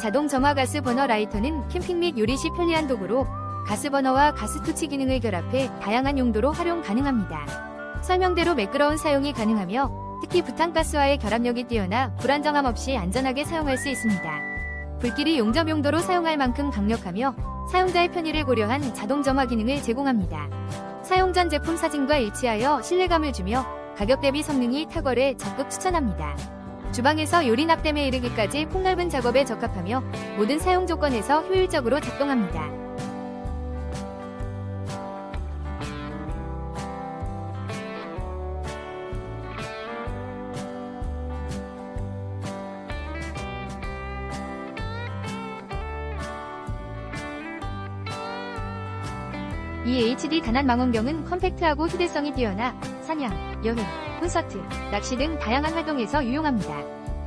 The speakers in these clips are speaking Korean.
자동 점화 가스 버너 라이터는 캠핑 및 요리 시 편리한 도구로 가스 버너와 가스 투치 기능을 결합해 다양한 용도로 활용 가능합니다. 설명대로 매끄러운 사용이 가능하며 특히 부탄가스와의 결합력이 뛰어나 불안정함 없이 안전하게 사용할 수 있습니다. 불길이 용접 용도로 사용할 만큼 강력하며 사용자의 편의를 고려한 자동 점화 기능을 제공합니다. 사용 전 제품 사진과 일치하여 신뢰감을 주며 가격 대비 성능이 탁월해 적극 추천합니다. 주방에서 요리 납땜에 이르기까지 폭넓은 작업에 적합하며 모든 사용 조건에서 효율적으로 작동합니다. 이 HD 단안 망원경은 컴팩트하고 휴대성이 뛰어나 사냥, 여행, 콘서트, 낚시 등 다양한 활동에서 유용합니다.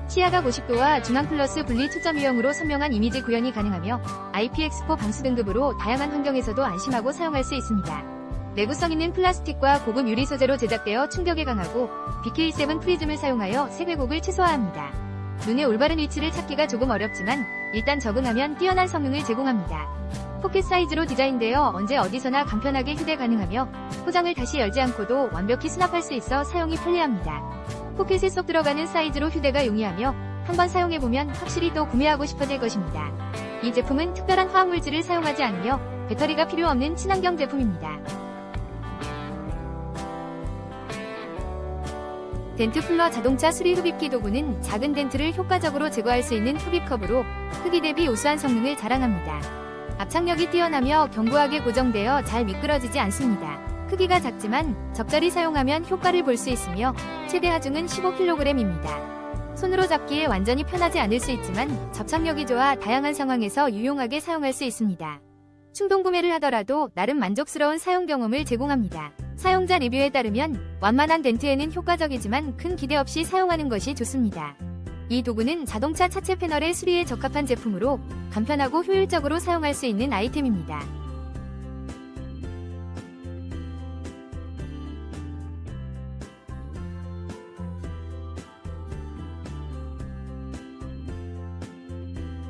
시야가 50도와 중앙 플러스 분리 초점 유형으로 선명한 이미지 구현이 가능하며 IPX4 방수 등급으로 다양한 환경에서도 안심하고 사용할 수 있습니다. 내구성 있는 플라스틱과 고급 유리 소재로 제작되어 충격에 강하고 BK7 프리즘을 사용하여 세계곡을 최소화합니다. 눈의 올바른 위치를 찾기가 조금 어렵지만 일단 적응하면 뛰어난 성능을 제공합니다. 포켓 사이즈로 디자인되어 언제 어디서나 간편하게 휴대 가능하며 포장을 다시 열지 않고도 완벽히 수납할 수 있어 사용이 편리합니다. 포켓에 쏙 들어가는 사이즈로 휴대가 용이하며 한번 사용해보면 확실히 또 구매하고 싶어질 것입니다. 이 제품은 특별한 화학물질을 사용하지 않으며 배터리가 필요 없는 친환경 제품입니다. 덴트 플러 자동차 수리 흡입기 도구는 작은 덴트를 효과적으로 제거할 수 있는 흡입컵으로 크기 대비 우수한 성능을 자랑합니다. 압착력이 뛰어나며 견고하게 고정되어 잘 미끄러지지 않습니다. 크기가 작지만 적절히 사용하면 효과를 볼 수 있으며 최대 하중은 15kg입니다. 손으로 잡기에 완전히 편하지 않을 수 있지만 접착력이 좋아 다양한 상황에서 유용하게 사용할 수 있습니다. 충동 구매를 하더라도 나름 만족스러운 사용 경험을 제공합니다. 사용자 리뷰에 따르면 완만한 덴트에는 효과적이지만 큰 기대 없이 사용하는 것이 좋습니다. 이 도구는 자동차 차체 패널의 수리에 적합한 제품으로 간편하고 효율적으로 사용할 수 있는 아이템입니다.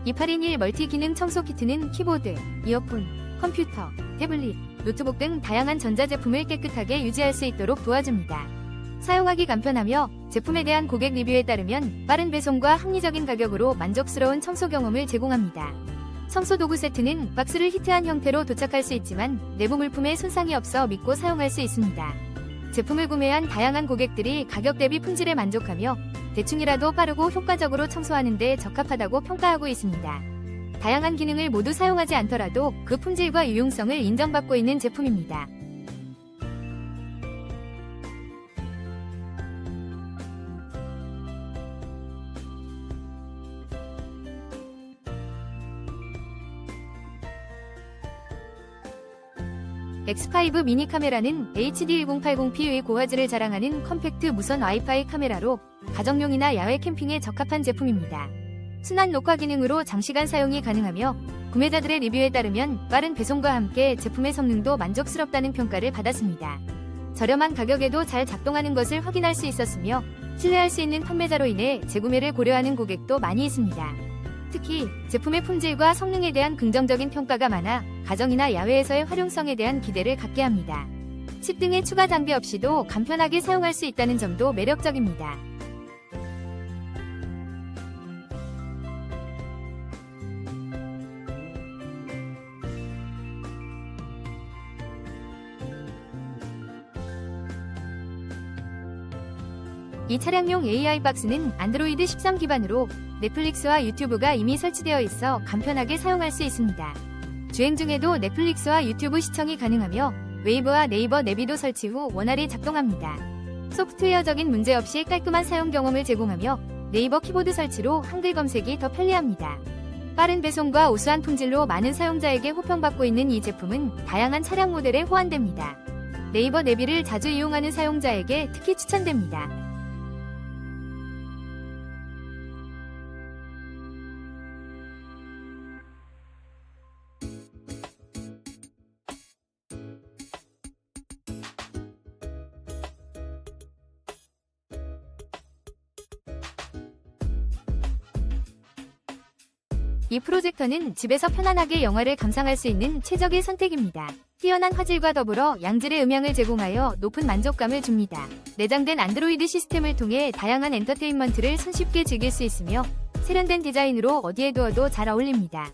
(2821) 멀티 기능 청소 키트는 키보드, 이어폰, 컴퓨터, 태블릿, 노트북 등 다양한 전자제품을 깨끗하게 유지할 수 있도록 도와줍니다. 사용하기 간편하며 제품에 대한 고객 리뷰에 따르면 빠른 배송과 합리적인 가격으로 만족스러운 청소 경험을 제공합니다. 청소 도구 세트는 박스를 히트한 형태로 도착할 수 있지만 내부 물품에 손상이 없어 믿고 사용할 수 있습니다. 제품을 구매한 다양한 고객들이 가격 대비 품질에 만족하며 대충이라도 빠르고 효과적으로 청소하는 데 적합하다고 평가하고 있습니다. 다양한 기능을 모두 사용하지 않더라도 그 품질과 유용성을 인정받고 있는 제품입니다. X5 미니 카메라는 HD1080p의 고화질을 자랑하는 컴팩트 무선 와이파이 카메라로 가정용이나 야외 캠핑에 적합한 제품입니다. 순환 녹화 기능으로 장시간 사용이 가능하며 구매자들의 리뷰에 따르면 빠른 배송과 함께 제품의 성능도 만족스럽다는 평가를 받았습니다. 저렴한 가격에도 잘 작동하는 것을 확인할 수 있었으며 신뢰할 수 있는 판매자로 인해 재구매를 고려하는 고객도 많이 있습니다. 특히 제품의 품질과 성능에 대한 긍정적인 평가가 많아 가정이나 야외에서의 활용성에 대한 기대를 갖게 합니다. 칩 등의 추가 장비 없이도 간편하게 사용할 수 있다는 점도 매력적입니다. 이 차량용 AI 박스는 안드로이드 13 기반으로 넷플릭스와 유튜브가 이미 설치되어 있어 간편하게 사용할 수 있습니다. 주행 중에도 넷플릭스와 유튜브 시청이 가능하며 웨이브와 네이버 내비도 설치 후 원활히 작동합니다. 소프트웨어적인 문제 없이 깔끔한 사용 경험을 제공하며 네이버 키보드 설치로 한글 검색이 더 편리합니다. 빠른 배송과 우수한 품질로 많은 사용자에게 호평받고 있는 이 제품은 다양한 차량 모델에 호환됩니다. 네이버 내비를 자주 이용하는 사용자에게 특히 추천됩니다. 이 프로젝터는 집에서 편안하게 영화를 감상할 수 있는 최적의 선택입니다. 뛰어난 화질과 더불어 양질의 음향을 제공하여 높은 만족감을 줍니다. 내장된 안드로이드 시스템을 통해 다양한 엔터테인먼트를 손쉽게 즐길 수 있으며 세련된 디자인으로 어디에 두어도 잘 어울립니다.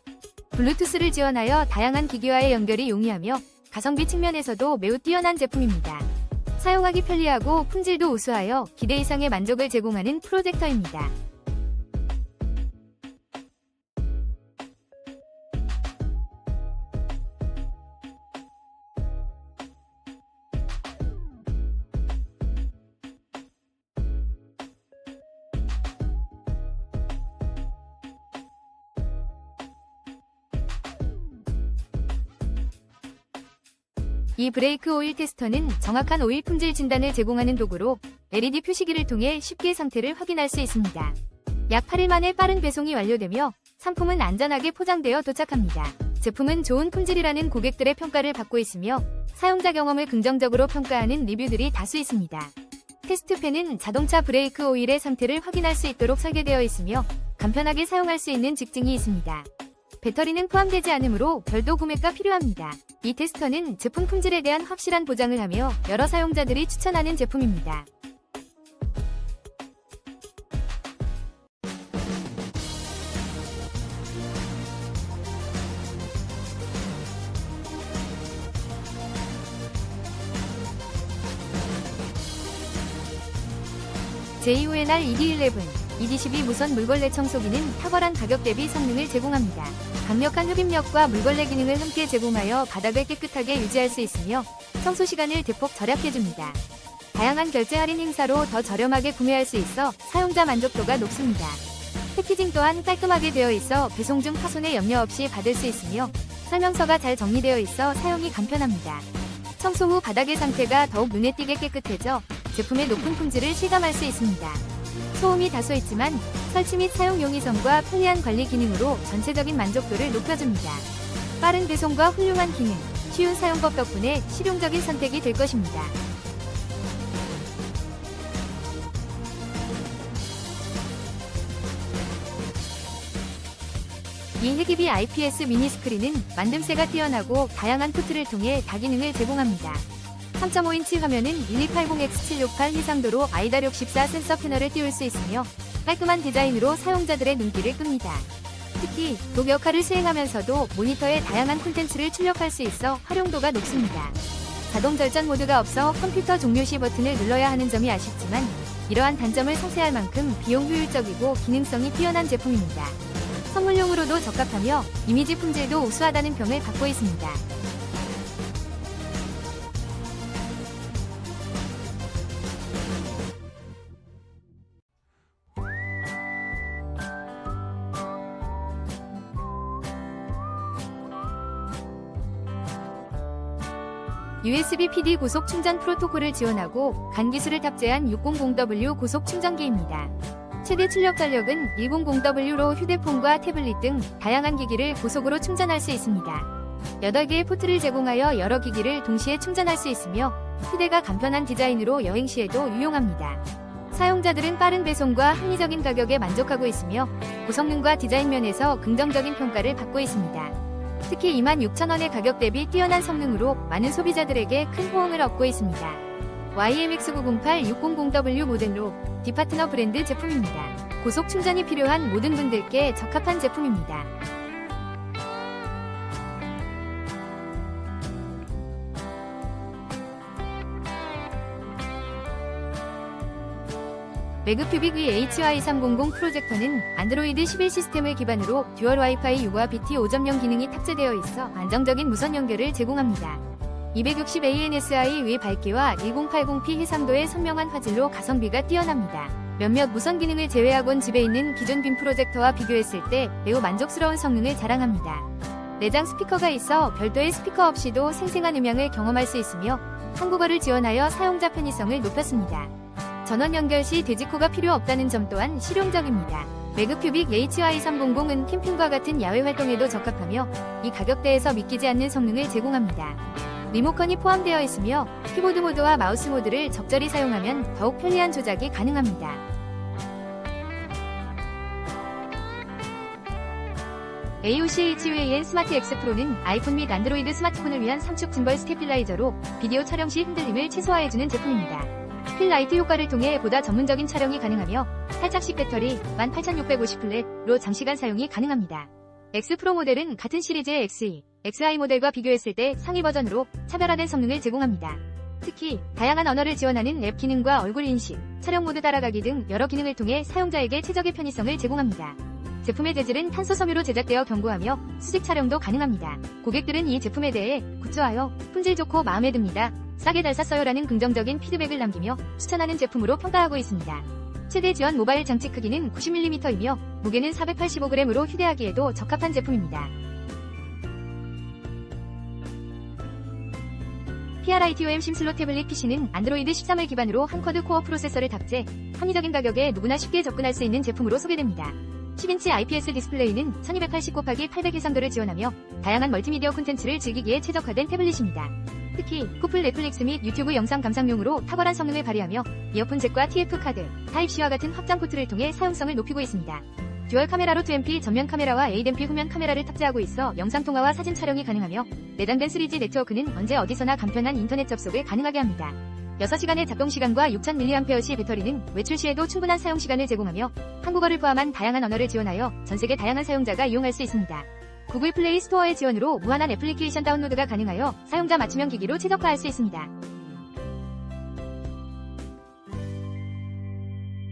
블루투스를 지원하여 다양한 기기와의 연결이 용이하며 가성비 측면에서도 매우 뛰어난 제품입니다. 사용하기 편리하고 품질도 우수하여 기대 이상의 만족을 제공하는 프로젝터입니다. 이 브레이크 오일 테스터는 정확한 오일 품질 진단을 제공하는 도구로 LED 표시기를 통해 쉽게 상태를 확인할 수 있습니다. 약 8일 만에 빠른 배송이 완료되며 상품은 안전하게 포장되어 도착합니다. 제품은 좋은 품질이라는 고객들의 평가를 받고 있으며 사용자 경험을 긍정적으로 평가하는 리뷰들이 다수 있습니다. 테스트팬은 자동차 브레이크 오일의 상태를 확인할 수 있도록 설계되어 있으며 간편하게 사용할 수 있는 직증이 있습니다. 배터리는 포함되지 않으므로 별도 구매가 필요합니다. 이 테스터는 제품 품질에 대한 확실한 보장을 하며 여러 사용자들이 추천하는 제품입니다. JONR ED11, ED12 무선 물걸레 청소기는 탁월한 가격 대비 성능을 제공합니다. 강력한 흡입력과 물걸레 기능을 함께 제공하여 바닥을 깨끗하게 유지할 수 있으며 청소 시간을 대폭 절약해줍니다. 다양한 결제 할인 행사로 더 저렴하게 구매할 수 있어 사용자 만족도가 높습니다. 패키징 또한 깔끔하게 되어 있어 배송 중 파손에 염려 없이 받을 수 있으며 설명서가 잘 정리되어 있어 사용이 간편합니다. 청소 후 바닥의 상태가 더욱 눈에 띄게 깨끗해져 제품의 높은 품질을 실감할 수 있습니다. 소음이 다소 있지만 설치 및 사용 용이성과 편리한 관리 기능으로 전체적인 만족도를 높여줍니다. 빠른 배송과 훌륭한 기능, 쉬운 사용법 덕분에 실용적인 선택이 될 것입니다. 이 해기비 IPS 미니 스크린은 만듦새가 뛰어나고 다양한 포트를 통해 다기능을 제공합니다. 3.5인치 화면은 1280x768 해상도로 아이다력 14 센서 패널을 띄울 수 있으며 깔끔한 디자인으로 사용자들의 눈길을 끕니다. 특히 독 역할을 수행하면서도 모니터에 다양한 콘텐츠를 출력할 수 있어 활용도가 높습니다. 자동 절전 모드가 없어 컴퓨터 종료 시 버튼을 눌러야 하는 점이 아쉽지만 이러한 단점을 상쇄할 만큼 비용 효율적이고 기능성이 뛰어난 제품입니다. 선물용으로도 적합하며 이미지 품질도 우수하다는 평을 받고 있습니다. USB PD 고속 충전 프로토콜을 지원하고 간 기술을 탑재한 600W 고속 충전기입니다. 최대 출력 전력은 100W로 휴대폰과 태블릿 등 다양한 기기를 고속으로 충전할 수 있습니다. 8개의 포트를 제공하여 여러 기기를 동시에 충전할 수 있으며 휴대가 간편한 디자인으로 여행 시에도 유용합니다. 사용자들은 빠른 배송과 합리적인 가격에 만족하고 있으며 고성능과 디자인 면에서 긍정적인 평가를 받고 있습니다. 특히 26,000원의 가격 대비 뛰어난 성능으로 많은 소비자들에게 큰 호응을 얻고 있습니다. YMX908 600W 모델로 디파트너 브랜드 제품입니다. 고속 충전이 필요한 모든 분들께 적합한 제품입니다. 매그큐빅 HY300 프로젝터는 안드로이드 11 시스템을 기반으로 듀얼 와이파이 6와 BT 5.0 기능이 탑재되어 있어 안정적인 무선 연결을 제공합니다. 260 ANSI 의 밝기와 1080p 해상도의 선명한 화질로 가성비가 뛰어납니다. 몇몇 무선 기능을 제외하곤 집에 있는 기존 빔 프로젝터와 비교했을 때 매우 만족스러운 성능을 자랑합니다. 내장 스피커가 있어 별도의 스피커 없이도 생생한 음향을 경험할 수 있으며 한국어를 지원하여 사용자 편의성을 높였습니다. 전원 연결 시 돼지코가 필요 없다는 점 또한 실용적입니다. 매그큐빅 HY300은 캠핑과 같은 야외 활동에도 적합하며 이 가격대에서 믿기지 않는 성능을 제공합니다. 리모컨이 포함되어 있으며 키보드 모드와 마우스 모드를 적절히 사용하면 더욱 편리한 조작이 가능합니다. AOC-HUAN 스마트 X 프로는 아이폰 및 안드로이드 스마트폰을 위한 삼축 짐벌 스테빌라이저로 비디오 촬영 시 흔들림을 최소화해주는 제품입니다. 필라이트 효과를 통해 보다 전문적인 촬영이 가능하며 탈착식 배터리 18650플랫로 장시간 사용이 가능합니다. X 프로 모델은 같은 시리즈의 XE, XI 모델과 비교했을 때 상위 버전으로 차별화된 성능을 제공합니다. 특히 다양한 언어를 지원하는 앱 기능과 얼굴 인식, 촬영 모드 따라가기 등 여러 기능을 통해 사용자에게 최적의 편의성을 제공합니다. 제품의 재질은 탄소 섬유로 제작되어 견고하며 수직 촬영도 가능합니다. 고객들은 이 제품에 대해 굿좋아요, 품질 좋고 마음에 듭니다. 싸게 잘 샀어요라는 긍정적인 피드백을 남기며 추천하는 제품으로 평가하고 있습니다. 최대 지원 모바일 장치 크기는 90mm이며 무게는 485g으로 휴대하기에도 적합한 제품입니다. PRITOM 심슬롯 태블릿 PC는 안드로이드 13을 기반으로 한 쿼드 코어 프로세서를 탑재, 합리적인 가격에 누구나 쉽게 접근할 수 있는 제품으로 소개됩니다. 10인치 IPS 디스플레이는 1280 곱하기 800 해상도를 지원하며 다양한 멀티미디어 콘텐츠를 즐기기에 최적화된 태블릿입니다. 특히 구플 넷플릭스 및 유튜브 영상 감상용으로 탁월한 성능을 발휘하며 이어폰 잭과 TF 카드, 타입C와 같은 확장 포트를 통해 사용성을 높이고 있습니다. 듀얼 카메라로 2MP 전면 카메라와 ADMP 후면 카메라를 탑재하고 있어 영상 통화와 사진 촬영이 가능하며 내장된 3G 네트워크는 언제 어디서나 간편한 인터넷 접속을 가능하게 합니다. 6시간의 작동 시간과 6000mAh 배터리는 외출 시에도 충분한 사용 시간을 제공하며 한국어를 포함한 다양한 언어를 지원하여 전 세계 다양한 사용자가 이용할 수 있습니다. 구글 플레이 스토어의 지원으로 무한한 애플리케이션 다운로드가 가능하여 사용자 맞춤형 기기로 최적화할 수 있습니다.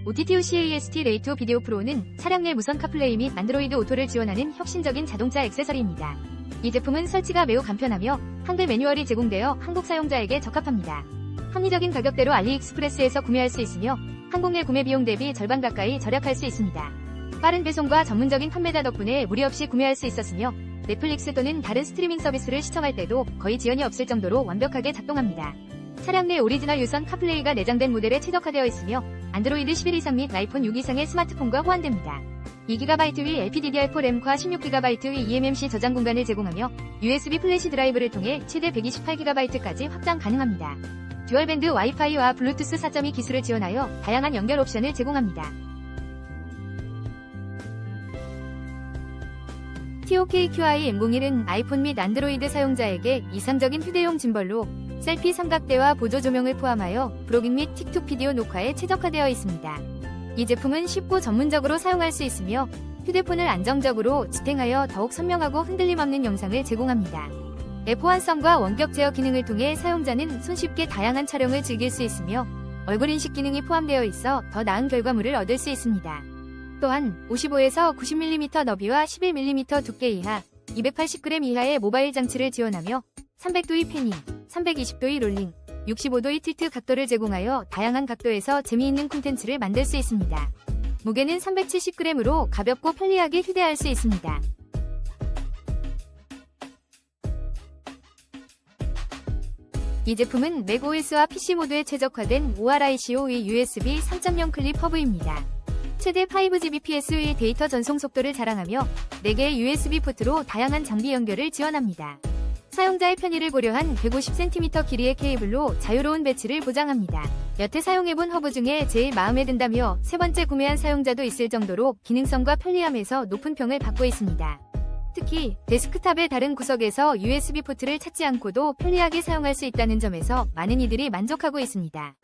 OTTO CAST 레이토 비디오 프로는 차량 내 무선 카플레이 및 안드로이드 오토를 지원하는 혁신적인 자동차 액세서리입니다. 이 제품은 설치가 매우 간편하며 한글 매뉴얼이 제공되어 한국 사용자에게 적합합니다. 합리적인 가격대로 알리익스프레스에서 구매할 수 있으며 한국 내 구매 비용 대비 절반 가까이 절약할 수 있습니다. 빠른 배송과 전문적인 판매자 덕분에 무리 없이 구매할 수 있었으며 넷플릭스 또는 다른 스트리밍 서비스를 시청할 때도 거의 지연이 없을 정도로 완벽하게 작동합니다. 차량 내 오리지널 유선 카플레이가 내장된 모델에 최적화되어 있으며 안드로이드 11 이상 및 아이폰 6 이상의 스마트폰과 호환됩니다. 2GB 위 LPDDR4 램과 16GB 위 eMMC 저장 공간을 제공하며 USB 플래시 드라이브를 통해 최대 128GB까지 확장 가능합니다. 듀얼밴드 와이파이와 블루투스 4.2 기술을 지원하여 다양한 연결 옵션을 제공합니다. TOKQI M01은 아이폰 및 안드로이드 사용자에게 이상적인 휴대용 짐벌로 셀피 삼각대와 보조 조명을 포함하여 브로깅 및 틱톡 비디오 녹화에 최적화되어 있습니다. 이 제품은 쉽고 전문적으로 사용할 수 있으며 휴대폰을 안정적으로 지탱하여 더욱 선명하고 흔들림 없는 영상을 제공합니다. 앱 호환성과 원격 제어 기능을 통해 사용자는 손쉽게 다양한 촬영을 즐길 수 있으며 얼굴 인식 기능이 포함되어 있어 더 나은 결과물을 얻을 수 있습니다. 또한 55에서 90mm 너비와 11mm 두께 이하, 280g 이하의 모바일 장치를 지원하며 300도의 패닝, 320도의 롤링, 65도의 틸트 각도를 제공하여 다양한 각도에서 재미있는 콘텐츠를 만들 수 있습니다. 무게는 370g으로 가볍고 편리하게 휴대할 수 있습니다. 이 제품은 맥OS와 PC 모드에 최적화된 ORICO의 USB 3.0 클립 허브입니다. 최대 5Gbps의 데이터 전송 속도를 자랑하며 4개의 USB 포트로 다양한 장비 연결을 지원합니다. 사용자의 편의를 고려한 150cm 길이의 케이블로 자유로운 배치를 보장합니다. 여태 사용해본 허브 중에 제일 마음에 든다며 세 번째 구매한 사용자도 있을 정도로 기능성과 편리함에서 높은 평을 받고 있습니다. 특히 데스크탑의 다른 구석에서 USB 포트를 찾지 않고도 편리하게 사용할 수 있다는 점에서 많은 이들이 만족하고 있습니다.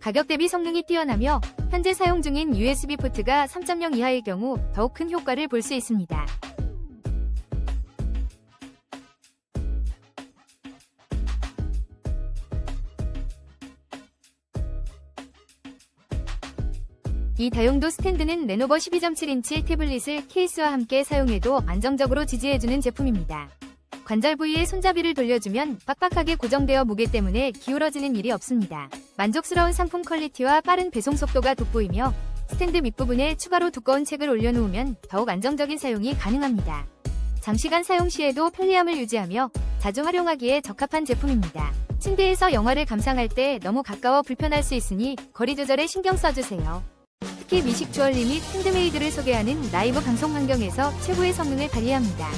가격 대비 성능이 뛰어나며 현재 사용 중인 USB 포트가 3.0 이하의 경우 더욱 큰 효과를 볼 수 있습니다. 이 다용도 스탠드는 레노버 12.7인치 태블릿을 케이스와 함께 사용해도 안정적으로 지지해주는 제품입니다. 관절 부위에 손잡이를 돌려주면 빡빡하게 고정되어 무게 때문에 기울어지는 일이 없습니다. 만족스러운 상품 퀄리티와 빠른 배송 속도가 돋보이며 스탠드 밑부분에 추가로 두꺼운 책을 올려놓으면 더욱 안정적인 사용이 가능합니다. 장시간 사용 시에도 편리함을 유지하며 자주 활용하기에 적합한 제품입니다. 침대에서 영화를 감상할 때 너무 가까워 불편할 수 있으니 거리 조절에 신경 써주세요. 특히 미식 주얼 리 및 핸드메이드를 소개하는 라이브 방송 환경에서 최고의 성능을 발휘합니다.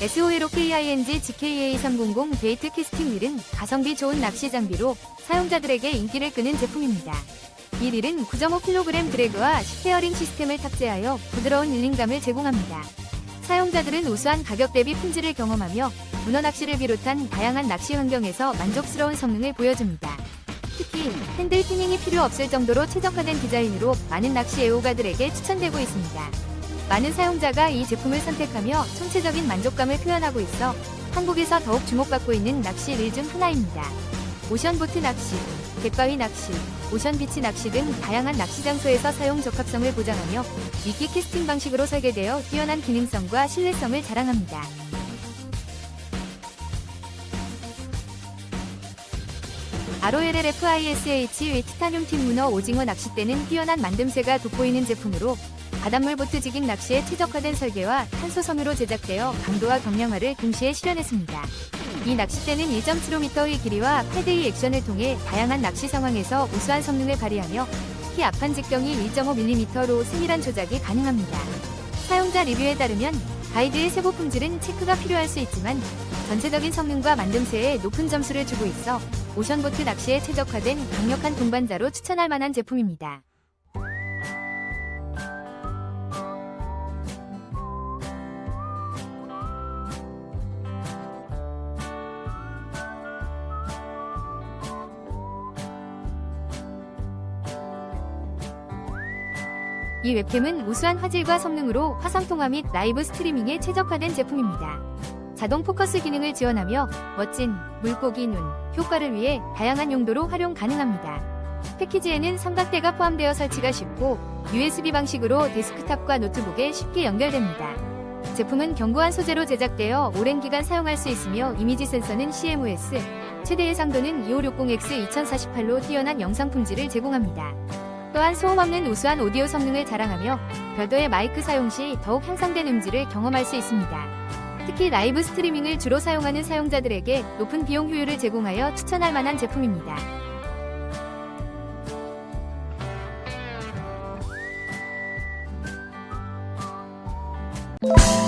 SOLOKING GKA300 데이트 캐스팅 릴은 가성비 좋은 낚시 장비로 사용자들에게 인기를 끄는 제품입니다. 이 릴은 9.5kg 드래그와 스페어링 시스템을 탑재하여 부드러운 릴링감을 제공합니다. 사용자들은 우수한 가격 대비 품질을 경험하며 문어 낚시를 비롯한 다양한 낚시 환경에서 만족스러운 성능을 보여줍니다. 특히 핸들 피닝이 필요 없을 정도로 최적화된 디자인으로 많은 낚시 애호가들에게 추천되고 있습니다. 많은 사용자가 이 제품을 선택하며 총체적인 만족감을 표현하고 있어 한국에서 더욱 주목받고 있는 낚시 릴 중 하나입니다. 오션보트 낚시, 갯바위 낚시, 오션비치 낚시 등 다양한 낚시 장소에서 사용 적합성을 보장하며 미끼 캐스팅 방식으로 설계되어 뛰어난 기능성과 신뢰성을 자랑합니다. ROLLFISH 위 티타늄 팀 문어 오징어 낚싯대는 뛰어난 만듦새가 돋보이는 제품으로 바닷물 보트 지깅 낚시에 최적화된 설계와 탄소 섬유로 제작되어 강도와 경량화를 동시에 실현했습니다. 이 낚싯대는 1.7m의 길이와 8대의 액션을 통해 다양한 낚시 상황에서 우수한 성능을 발휘하며 특히 앞판 직경이 1.5mm로 세밀한 조작이 가능합니다. 사용자 리뷰에 따르면 가이드의 세부 품질은 체크가 필요할 수 있지만 전체적인 성능과 만듦새에 높은 점수를 주고 있어 오션보트 낚시에 최적화된 강력한 동반자로 추천할 만한 제품입니다. 이 웹캠은 우수한 화질과 성능으로 화상통화 및 라이브 스트리밍에 최적화된 제품입니다. 자동 포커스 기능을 지원하며 멋진 물고기 눈 효과를 위해 다양한 용도로 활용 가능합니다. 패키지에는 삼각대가 포함되어 설치가 쉽고 USB 방식으로 데스크탑과 노트북에 쉽게 연결됩니다. 제품은 견고한 소재로 제작되어 오랜 기간 사용할 수 있으며 이미지 센서는 CMOS, 최대 해상도는 2560X 2048로 뛰어난 영상 품질을 제공합니다. 또한 소음 없는 우수한 오디오 성능을 자랑하며 별도의 마이크 사용 시 더욱 향상된 음질을 경험할 수 있습니다. 특히 라이브 스트리밍을 주로 사용하는 사용자들에게 높은 비용 효율을 제공하여 추천할 만한 제품입니다. you